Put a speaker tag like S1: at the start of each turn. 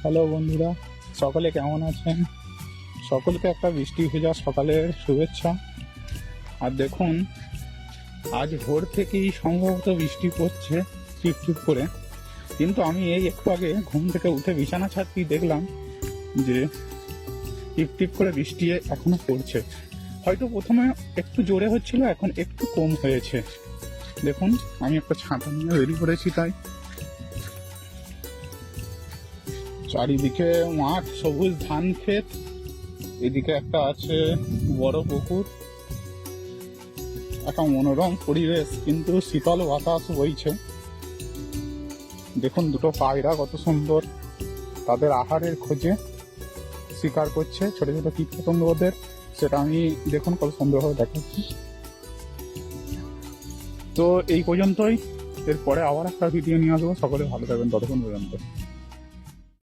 S1: Hello বন্ধুরা, সকলে কেমন আছেন? সকলকে একটা বৃষ্টি ভেজা সকালের শুভেচ্ছা। আর দেখুন, আজ ভোর থেকেই সম্ভবত বৃষ্টি পড়ছে টিপ টিপ করে। কিন্তু আমি এই একটু আগে ঘুম থেকে উঠে বিছানা ছাড়তেই দেখলাম যে টিপ টিপ করে বৃষ্টি এখনও পড়ছে। হয়তো প্রথমে একটু জোরে হচ্ছিল, এখন একটু কম হয়েছে। দেখুন, আমি একটা ছাতা নিয়ে রেডি করেছি তাই। চারিদিকে মাঠ, সবুজ ধান ক্ষেত, এদিকে একটা আছে বড় পুকুর, একটা মনোরম পরিবেশ, কিন্তু শীতল বাতাস বইছে। দেখুন দুটো পায়রা কত সুন্দর, তাদের আহারের খোঁজে শিকার করছে ছোট ছোট কীট পতঙ্গ ওদের সেটা আমি দেখুন কত সুন্দরভাবে দেখাচ্ছি। তো এই পর্যন্তই, এরপরে আবার একটা ভিডিও নিয়ে আসব, সকলে ভালো থাকবেন, ততক্ষণ পর্যন্ত।